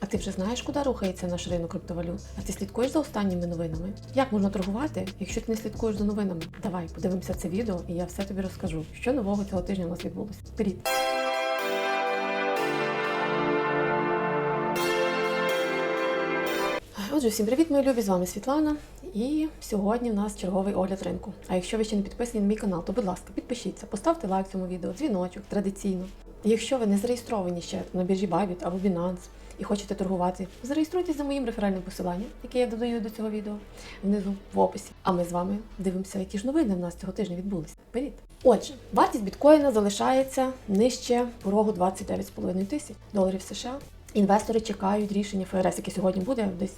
А ти вже знаєш, куди рухається наш ринок криптовалют? А ти слідкуєш за останніми новинами? Як можна торгувати, якщо ти не слідкуєш за новинами? Давай подивимося це відео, і я все тобі розкажу, що нового цього тижня у нас відбулося. Вперед! Отже, всім привіт, мої любі! З вами Світлана. І сьогодні в нас черговий огляд ринку. А якщо ви ще не підписані на мій канал, то будь ласка, підпишіться, поставте лайк цьому відео, дзвіночок традиційно. Якщо ви не зареєстровані ще на біржі Bybit або Binance і хочете торгувати, зареєструйтесь за моїм реферальним посиланням, яке я додаю до цього відео внизу в описі. А ми з вами дивимося, які ж новини в нас цього тижня відбулися. Привіт! Отже, вартість біткоїна залишається нижче порогу 29,5 тисяч доларів США. Інвестори чекають рішення ФРС, яке сьогодні буде десь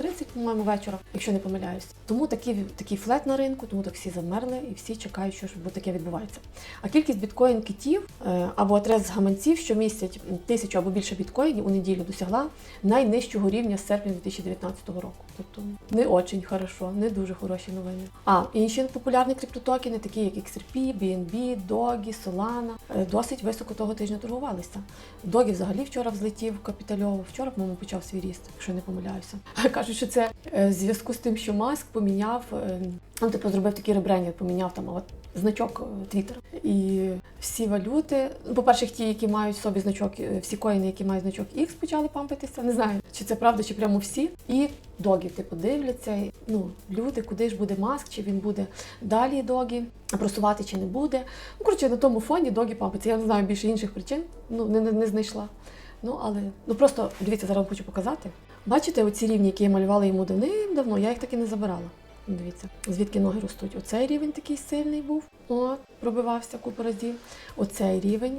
9.30, по-моєму, вечора, якщо не помиляюсь. Тому такий, такий флет на ринку, тому так всі замерли і всі чекають, що ж бо таке відбувається. А кількість біткоін китів або адрес гаманців, що містять тисячу або більше біткоїнів у неділю досягла найнижчого рівня з серпня 2019 року. Тобто не очень хорошо, не дуже хороші новини. А інші популярні криптотокени, такі як XRP, BNB, Doge, Solana, е, досить високо того тижня торгувалися. Догі взагалі вчора взлетів капітальово. Вчора, по-моєму, почав свій ріст, якщо не помиляюся. Кажуть, що це е, в зв'язку з тим, що Маск поміняв, е, ну, типу, зробив такий ребрендінг, поміняв там значок Твіттер. І всі валюти, по-перше, ті, які мають собі значок, е, всі коїни, які мають значок X, почали пампитися. Не знаю, чи це правда, чи прямо всі. І догі, типу, дивляться. і, Ну, люди, куди ж буде маск, чи він буде далі догі, просувати чи не буде. Ну, коротше, на тому фоні догі пампиться. Я не знаю більше інших причин, ну не, не, не знайшла. Ну, але ну просто дивіться, зараз хочу показати. Бачите, оці рівні, які я малювала йому давним-давно, я їх таки не забирала. Дивіться, звідки ноги ростуть. Оцей рівень такий сильний був. От, пробивався купу разів. Оцей рівень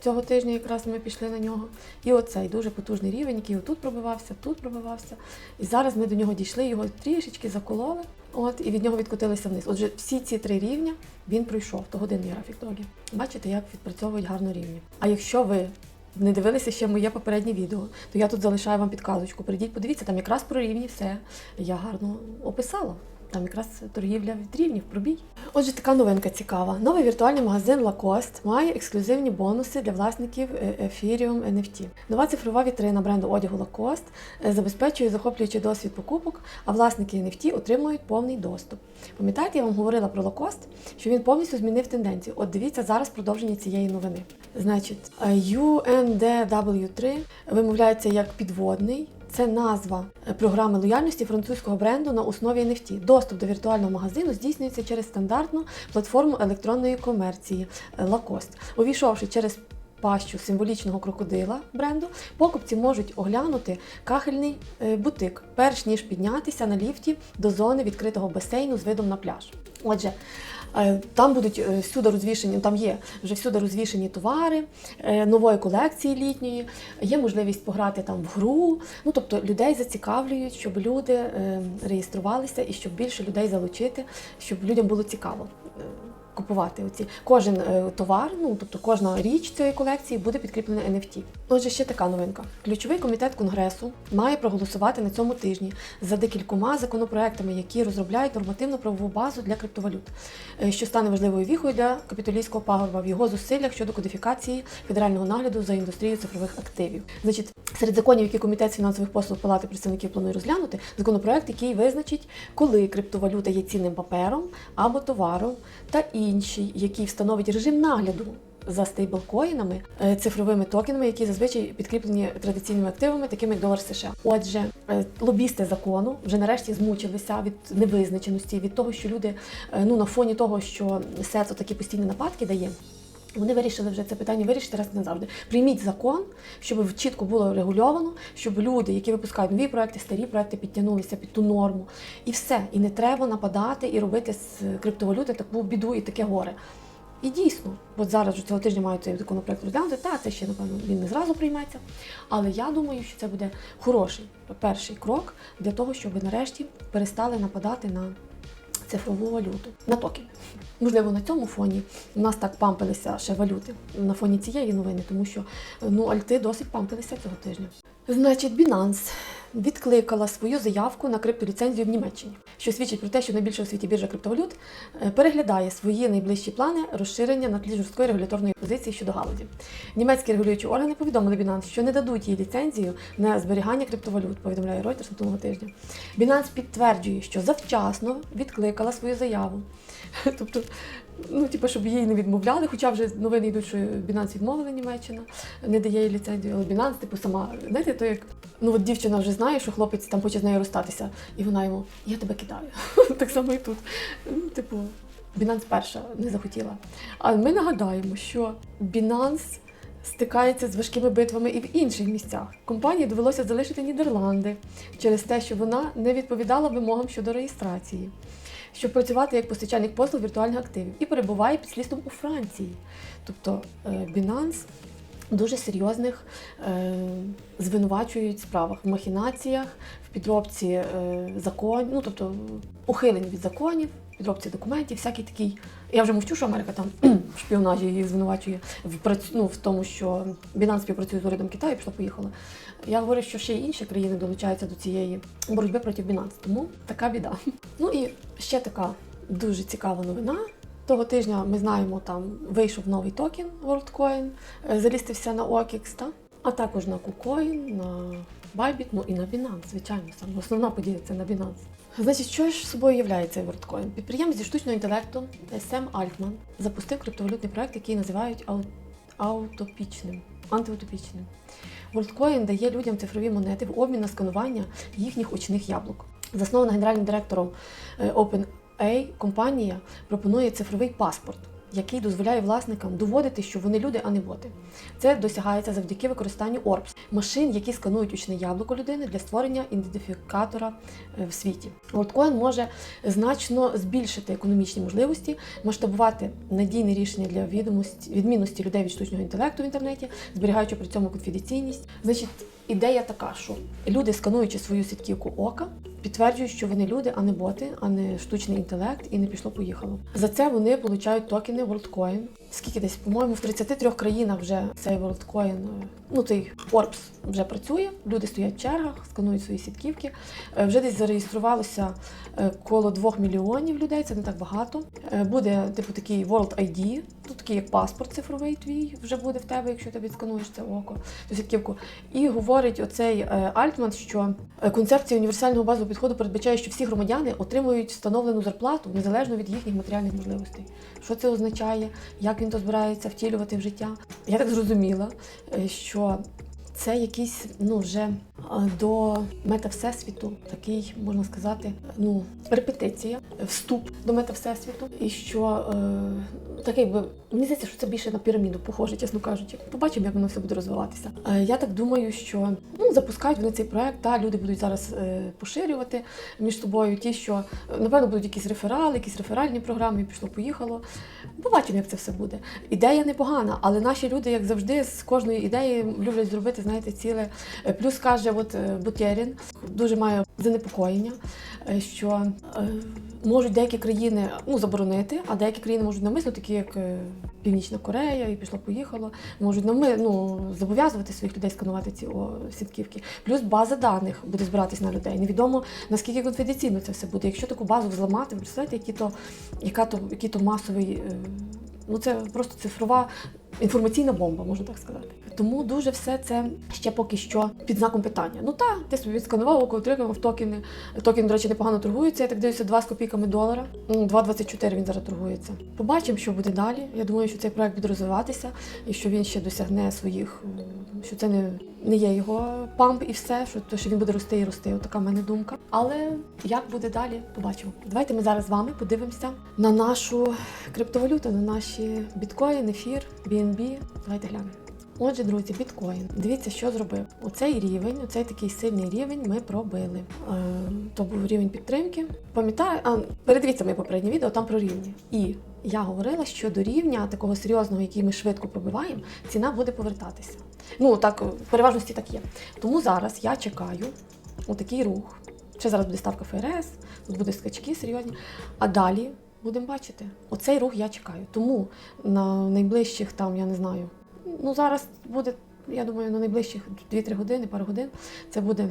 цього тижня якраз ми пішли на нього. І оцей дуже потужний рівень, який отут пробивався, тут пробивався. І зараз ми до нього дійшли, його трішечки закололи. От, і від нього відкотилися вниз. Отже, всі ці три рівня він пройшов, то годинний графік догі. Бачите, як відпрацьовують гарно рівні. А якщо ви не дивилися ще моє попереднє відео, то я тут залишаю вам підказочку. Прийдіть, подивіться, там якраз про рівні все я гарно описала. Там якраз торгівля від рівнів, пробій. Отже, така новинка цікава. Новий віртуальний магазин Lacoste має ексклюзивні бонуси для власників е, Ethereum NFT. Нова цифрова вітрина бренду одягу Lacoste е, забезпечує захоплюючий досвід покупок, а власники NFT отримують повний доступ. Пам'ятаєте, я вам говорила про Lacoste, що він повністю змінив тенденцію. От дивіться зараз продовження цієї новини. Значить, е, UNDW3 вимовляється як підводний. Це назва програми лояльності французького бренду на основі NFT. Доступ до віртуального магазину здійснюється через стандартну платформу електронної комерції е, Lacoste. Увійшовши через пащу символічного крокодила бренду, покупці можуть оглянути кахельний е, бутик, перш ніж піднятися на ліфті до зони відкритого басейну з видом на пляж. Отже, е, там будуть е, всюди розвішені, там є вже всюди розвішені товари нової колекції літньої, є можливість пограти там в гру. Ну тобто людей зацікавлюють, щоб люди е, реєструвалися і щоб більше людей залучити, щоб людям було цікаво. Купувати оці кожен е, товар, ну тобто кожна річ цієї колекції буде підкріплена NFT. Отже, ще така новинка. Ключовий комітет конгресу має проголосувати на цьому тижні за декількома законопроектами, які розробляють нормативно-правову базу для криптовалют, е, що стане важливою віхою для капіталійського пагорба в його зусиллях щодо кодифікації федерального нагляду за індустрією цифрових активів. Значить, серед законів, які комітет фінансових послуг Палати представників планує розглянути, законопроект, який визначить, коли криптовалюта є цінним папером або товаром, та інші, які встановить режим нагляду. За стейблкоїнами, е, цифровими токенами, які зазвичай підкріплені традиційними активами, такими як долар США. Отже, е, лобісти закону вже нарешті змучилися від невизначеності, від того, що люди е, ну на фоні того, що СЕЦ такі постійні нападки дає. Вони вирішили вже це питання вирішити раз і назавжди. Прийміть закон, щоб чітко було регульовано, щоб люди, які випускають нові проекти, старі проекти підтягнулися під ту норму. І все. І не треба нападати і робити з криптовалюти таку біду і таке горе. І дійсно, от зараз вже цього тижня мають цей законопроект розглянути. Та це ще напевно він не зразу прийметься. Але я думаю, що це буде хороший перший крок для того, щоб нарешті перестали нападати на цифрову валюту на токен. Можливо, на цьому фоні у нас так пампилися ще валюти на фоні цієї новини, тому що ну альти досить пампилися цього тижня. Значить, Binance відкликала свою заявку на криптоліцензію в Німеччині, що свідчить про те, що найбільша у світі біржа криптовалют е, переглядає свої найближчі плани розширення на тлі жорсткої регуляторної позиції щодо галузі. Німецькі регулюючі органи повідомили Binance, що не дадуть їй ліцензію на зберігання криптовалют, повідомляє Reuters минулого тижня. Binance підтверджує, що завчасно відкликала свою заяву. Тобто, ну, типу, щоб їй не відмовляли, хоча вже новини йдуть, що Binance відмовила Німеччина, не дає їй ліцензію, але Binance, типу, сама, знаєте, то як ну от дівчина вже знає, що хлопець там хоче з нею розстатися, і вона йому Я тебе кидаю. так само і тут. Ну, типу, Binance перша не захотіла. А ми нагадаємо, що Binance стикається з важкими битвами і в інших місцях. Компанії довелося залишити Нідерланди через те, що вона не відповідала вимогам щодо реєстрації, щоб працювати як постачальник послуг віртуальних активів і перебуває під слідством у Франції. Тобто е, Binance в дуже серйозних е, звинувачують справах в махінаціях, в підробці е, законів, ну тобто ухилень від законів, підробці документів, всякий такий. Я вже мовчу, що Америка там в шпіонажі її звинувачує в прац- ну, в тому, що Binance співпрацює з урядом Китаю, пішла поїхала. Я говорю, що ще й інші країни долучаються до цієї боротьби проти Binance, тому така біда. Ну і ще така дуже цікава новина. Того тижня ми знаємо, там вийшов новий токен WorldCoin, е, залістився на OKX, та? а також на KuCoin, на Bybit, ну і на Binance, звичайно, саме основна подія це на Binance. Значить, що ж собою являє цей WorldCoin? Підприємець зі штучного інтелекту Сем Альтман запустив криптовалютний проект, який називають ау- аутопічним, антиутопічним. WorldCoin дає людям цифрові монети в обмін на сканування їхніх очних яблук. Заснована генеральним директором е, OpenAI компанія пропонує цифровий паспорт, який дозволяє власникам доводити, що вони люди, а не боти. Це досягається завдяки використанню ORPS – машин, які сканують очне яблуко людини для створення ідентифікатора е, в світі. WorldCoin може значно збільшити економічні можливості, масштабувати надійне рішення для відомості, відмінності людей від штучного інтелекту в інтернеті, зберігаючи при цьому конфіденційність. Значить, ідея така, що люди, скануючи свою сітківку ока, підтверджують, що вони люди, а не боти, а не штучний інтелект, і не пішло-поїхало. За це вони получають токени WorldCoin. Скільки десь, по-моєму, в 33 країнах вже цей WorldCoin, е, ну цей Orbs вже працює. Люди стоять в чергах, сканують свої сітківки. Е, Вже десь зареєструвалося е, коло 2 мільйонів людей, це не так багато. Буде типу такий World ID, такий як паспорт цифровий твій вже буде в тебе, якщо ти відскануєш це око, цю сітківку. І говорить оцей е, Альтман, що е, концепція універсального базового підходу передбачає, що всі громадяни отримують встановлену зарплату незалежно від їхніх матеріальних можливостей. Що це означає, як він то збирається втілювати в життя? Я так зрозуміла, е, що це якийсь ну вже до мета-всесвіту, такий можна сказати, ну репетиція, вступ до мета-всесвіту. І що е, такий би мені здається, що це більше на піраміду похоже, чесно кажучи. Побачимо, як воно все буде розвиватися. Е, я так думаю, що ну запускають вони цей проект. Та люди будуть зараз е, поширювати між собою. Ті, що напевно будуть якісь реферали, якісь реферальні програми, пішло, поїхало. Побачимо, як це все буде. Ідея непогана, але наші люди, як завжди, з кожної ідеї люблять зробити, знаєте, ціле. Плюс каже, от е, Бутєрін дуже має занепокоєння, е, що е, можуть деякі країни ну, заборонити, а деякі країни можуть намисно, такі як Північна Корея, і пішло-поїхало, можуть нами, ну, зобов'язувати своїх людей сканувати ці сітківки. Плюс база даних буде збиратись на людей. Невідомо наскільки конфіденційно це все буде. Якщо таку базу взламати, ви представляєте, які то, яка то, який то масовий. Ну, це просто цифрова інформаційна бомба, можна так сказати. Тому дуже все це ще поки що під знаком питання. Ну так, ти собі відсканував, око отримав токени. Токен, до речі, непогано торгується. Я так дивлюся, 2 з копійками долара. Ну, 2,24 він зараз торгується. Побачимо, що буде далі. Я думаю, що цей проект буде розвиватися і що він ще досягне своїх, що це не, не є його памп і все, що, то, що він буде рости і рости. Отака в мене думка. Але як буде далі, побачимо. Давайте ми зараз з вами подивимося на нашу криптовалюту, на наші біткоін, ефір, BNB. Давайте глянемо. Отже, друзі, біткоін. Дивіться, що зробив. Оцей рівень, оцей такий сильний рівень ми пробили. Е, то був рівень підтримки. Пам'ятаю, а передивіться моє попереднє відео, там про рівні. І я говорила, що до рівня такого серйозного, який ми швидко пробиваємо, ціна буде повертатися. Ну так в переважності так є. Тому зараз я чекаю отакий рух. Ще зараз буде ставка ФРС, тут будуть скачки серйозні. А далі будемо бачити. Оцей рух я чекаю. Тому на найближчих там, я не знаю, ну зараз буде, я думаю, на найближчих 2-3 години, пару годин, це буде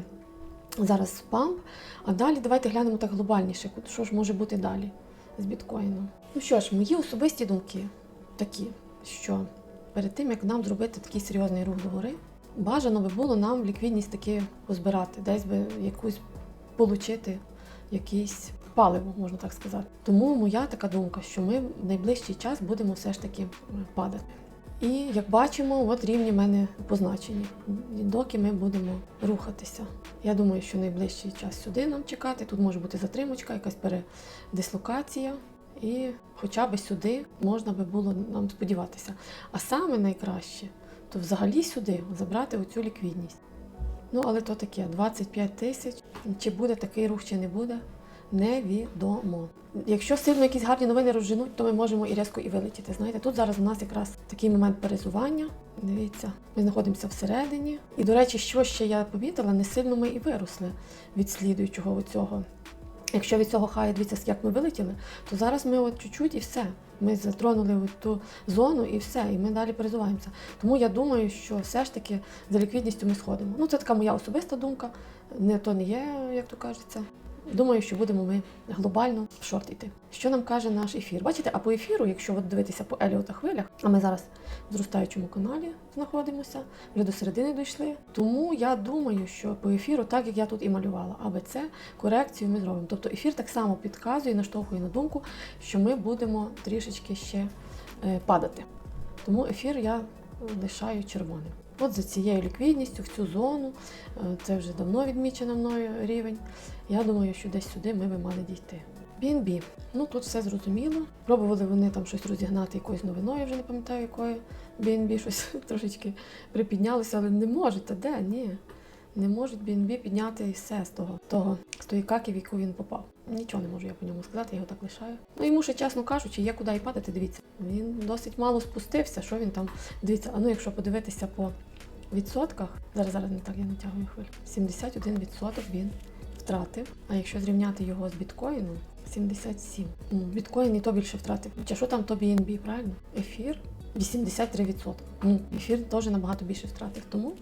зараз памп. А далі давайте глянемо так глобальніше, що ж може бути далі з біткоїном. Ну що ж, мої особисті думки такі, що перед тим як нам зробити такий серйозний рух догори, бажано би було нам ліквідність таки позбирати, десь би якусь получити якийсь паливо, можна так сказати. Тому моя така думка, що ми в найближчий час будемо все ж таки падати. І як бачимо, от рівні в мене позначені, доки ми будемо рухатися. Я думаю, що найближчий час сюди нам чекати. Тут може бути затримочка, якась передислокація. І хоча б сюди можна би було нам сподіватися. А саме найкраще, то взагалі сюди забрати оцю ліквідність. Ну, але то таке, 25 тисяч. Чи буде такий рух, чи не буде, невідомо. Якщо сильно якісь гарні новини розженуть, то ми можемо і різко і вилетіти. Знаєте, тут зараз у нас якраз такий момент перезування. Дивіться, ми знаходимося всередині. І, до речі, що ще я помітила, не сильно ми і виросли від слідуючого цього. Якщо від цього хаю дивіться, як ми вилетіли, то зараз ми от чуть-чуть і все. Ми затронули от ту зону і все, і ми далі перезуваємося. Тому я думаю, що все ж таки за ліквідністю ми сходимо. Ну, це така моя особиста думка. Не то не є, як то кажеться. Думаю, що будемо ми глобально в шорт йти. Що нам каже наш ефір? Бачите, а по ефіру, якщо от дивитися по Еліота хвилях, а ми зараз в зростаючому каналі знаходимося, вже до середини дійшли. Тому я думаю, що по ефіру, так як я тут і малювала, АБЦ, корекцію ми зробимо. Тобто ефір так само підказує, наштовхує на думку, що ми будемо трішечки ще е, падати. Тому ефір я лишаю червоним. От за цією ліквідністю, в цю зону, е, це вже давно відмічено мною рівень. Я думаю, що десь сюди ми би мали дійти. BNB. Ну тут все зрозуміло. Пробували вони там щось розігнати якоюсь новиною, я вже не пам'ятаю якою. BNB щось трошечки припіднялося, але не можуть. Та де? Ні. Не можуть BNB підняти все з того, того з в яку він попав. Нічого не можу я по ньому сказати, я його так лишаю. Ну йому ще, чесно кажучи, є куди і падати, дивіться. Він досить мало спустився, що він там. Дивіться, а ну якщо подивитися по відсотках, зараз зараз не так я натягую хвилю. 71% він втратив. А якщо зрівняти його з біткоїном, 77. Ну, біткоін і то більше втратив. Чи що там то BNB, правильно? Ефір 83%. Ну, ефір теж набагато більше втратив. Тому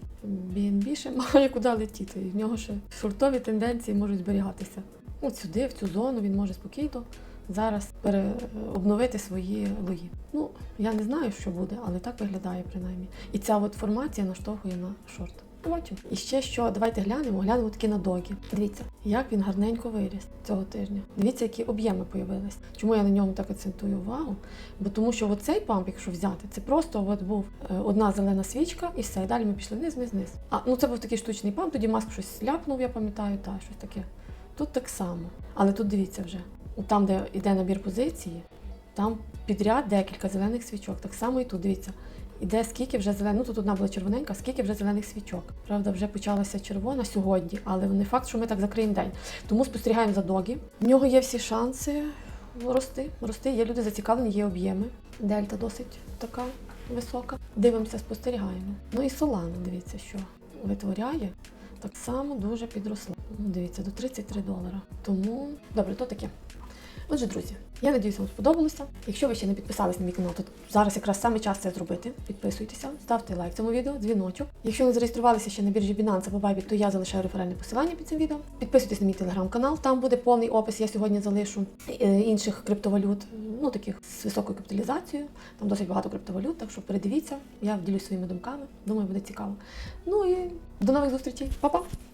BNB ще має куди летіти. І в нього ще шортові тенденції можуть зберігатися. От сюди, в цю зону, він може спокійно зараз переобновити свої лої. Ну, я не знаю, що буде, але так виглядає принаймні. І ця от формація наштовхує на шорт. Побачимо. І ще що, давайте глянемо, глянемо таки на догі. Дивіться, як він гарненько виріс цього тижня. Дивіться, які об'єми появились. Чому я на ньому так акцентую увагу? Бо тому що оцей памп, якщо взяти, це просто от був е, одна зелена свічка і все. І далі ми пішли вниз, вниз, вниз. А ну це був такий штучний памп, тоді маск щось сляпнув, я пам'ятаю, та щось таке. Тут так само. Але тут дивіться вже, там, де йде набір позиції, там підряд декілька зелених свічок. Так само і тут дивіться. Іде скільки вже зелених, ну тут одна була червоненька, скільки вже зелених свічок. Правда, вже почалася червона сьогодні, але не факт, що ми так закриємо день. Тому спостерігаємо за догі. В нього є всі шанси рости. Рости, є люди зацікавлені, є об'єми. Дельта досить така висока. Дивимося, спостерігаємо. Ну і Солана, дивіться, що витворяє. Так само дуже підросла. Ну, Дивіться, до 33 долара. Тому добре, то таке. Отже, друзі, я надіюся, вам сподобалося. Якщо ви ще не підписались на мій канал, то зараз якраз саме час це зробити. Підписуйтеся, ставте лайк цьому відео, дзвіночок. Якщо не зареєструвалися ще на біржі Binance або Bybit, то я залишаю реферальне посилання під цим відео. Підписуйтесь на мій телеграм-канал, там буде повний опис. Я сьогодні залишу е, інших криптовалют, ну таких з високою капіталізацією. Там досить багато криптовалют, так що передивіться. Я ділюсь своїми думками. Думаю, буде цікаво. Ну і до нових зустрічей. Па-па!